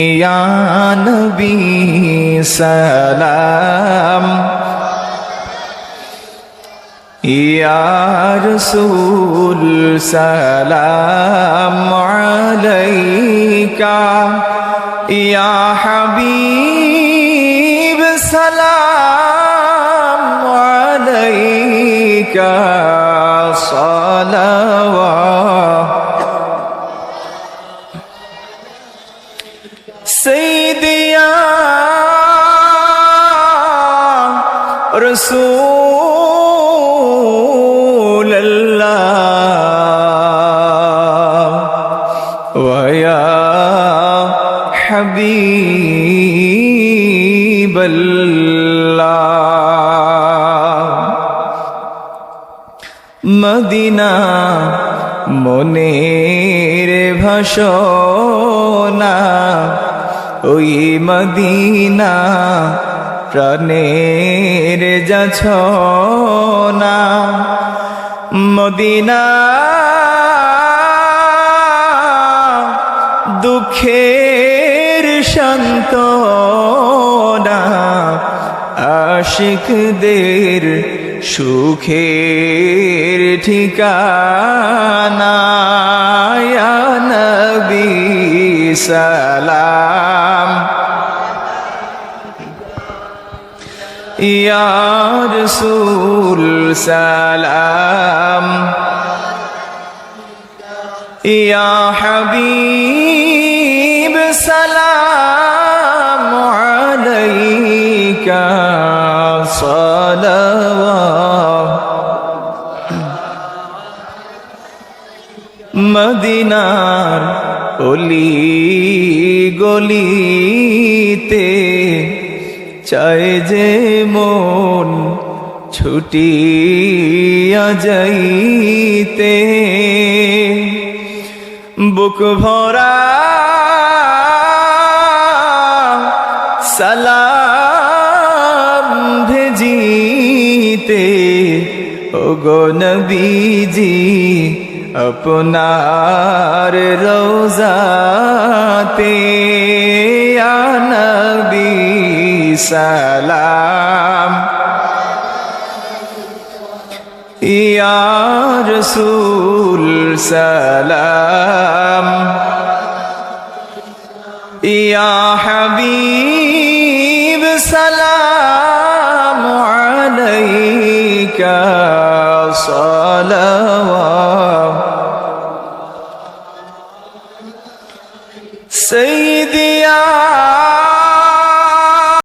يا نبي سلام. يا رسول سلام عليك. يا حبيب سلام عليك. صلوات سيدي يا رسول الله ويا حبيب الله Medina মনের ভাষণা ওই Medina প্রাণের যাছ না মদিনা দুঃখের শান্ত আশিকদের সুখের ঠিকানা। নবী সালাম ইয়া রসুল সালাম ইয়া হাবিব সালাম আলাইকা সালাওয়াত মদিনার অলি গলিতে চায় যে মন ছুটিয়া যাইতে। বুক ভরা সালাম ভেজিতে ও গো নবীজি আপনার রোজাতে। সালাম। ইয়া রসুল সালাম। ইয়া হাবিব সালাম আলাইকা সালাওয়াত। سيدي